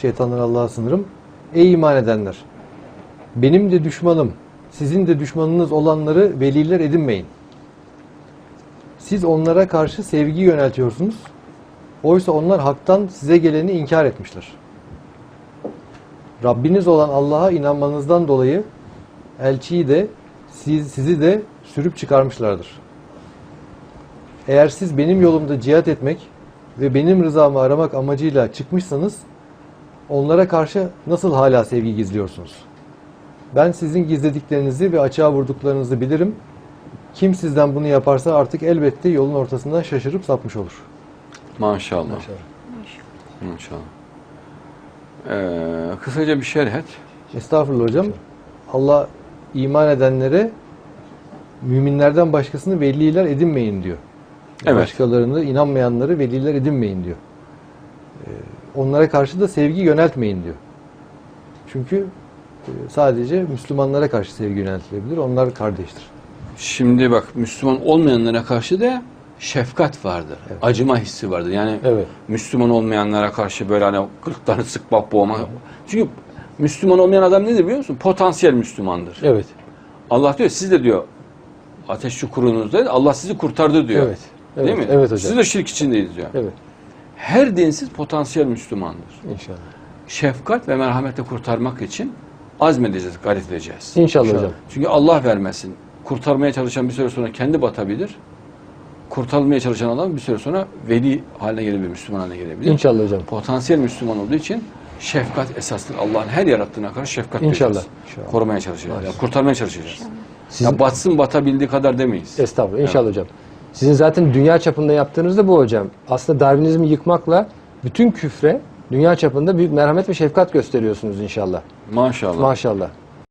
Şeytanlar Allah'a sınırım. Ey iman edenler! Benim de düşmanım, sizin de düşmanınız olanları veliler edinmeyin. Siz onlara karşı sevgi yöneltiyorsunuz. Oysa onlar haktan size geleni inkar etmişler. Rabbiniz olan Allah'a inanmanızdan dolayı elçiyi de siz, sizi de sürüp çıkarmışlardır. Eğer siz benim yolumda cihat etmek ve benim rızamı aramak amacıyla çıkmışsanız onlara karşı nasıl hala sevgi gizliyorsunuz? Ben sizin gizlediklerinizi ve açığa vurduklarınızı bilirim. Kim sizden bunu yaparsa artık elbette yolun ortasından şaşırıp sapmış olur. Maşallah. Maşallah. Ee, kısaca bir şerh et. Estağfurullah hocam. Allah iman edenlere müminlerden başkasını veliler edinmeyin diyor. Evet. Başkalarını inanmayanları veliler edinmeyin diyor. Ee, onlara karşı da sevgi yöneltmeyin diyor. Çünkü e, sadece Müslümanlara karşı sevgi yöneltilebilir. Onlar kardeştir. Şimdi bak Müslüman olmayanlara karşı da şefkat vardır. Acıma hissi vardır. Yani Evet. Müslüman olmayanlara karşı böyle hani kırklarını sıkmak boğmak. Çünkü Müslüman olmayan adam nedir biliyor musun? Potansiyel Müslümandır. Evet. Allah diyor siz de diyor ateş çukurunuzda Allah sizi kurtardı diyor. Evet. Evet. Değil mi? Evet hocam. Siz de şirk içindeyiz diyor. Evet. Her dinsiz potansiyel Müslümandır. İnşallah. Şefkat ve merhametle kurtarmak için azmedeceğiz, gayret edeceğiz. İnşallah, İnşallah. hocam. Çünkü Allah vermesin. Kurtarmaya çalışan bir süre sonra kendi batabilir. Kurtarılmaya çalışan adam bir süre sonra veli haline gelebilir, Müslüman haline gelebilir. İnşallah hocam. Potansiyel Müslüman olduğu için şefkat esastır. Allah'ın her yarattığına karşı şefkat İnşallah. duyacağız. İnşallah. Korumaya çalışacağız. Yani kurtarmaya çalışacağız. Sizin, Ya batsın batabildiği kadar demeyiz. estağfurullah inşallah hocam. Sizin zaten dünya çapında yaptığınız da bu hocam. Aslında Darwinizmi yıkmakla bütün küfre dünya çapında büyük merhamet ve şefkat gösteriyorsunuz inşallah. Maşallah. Maşallah.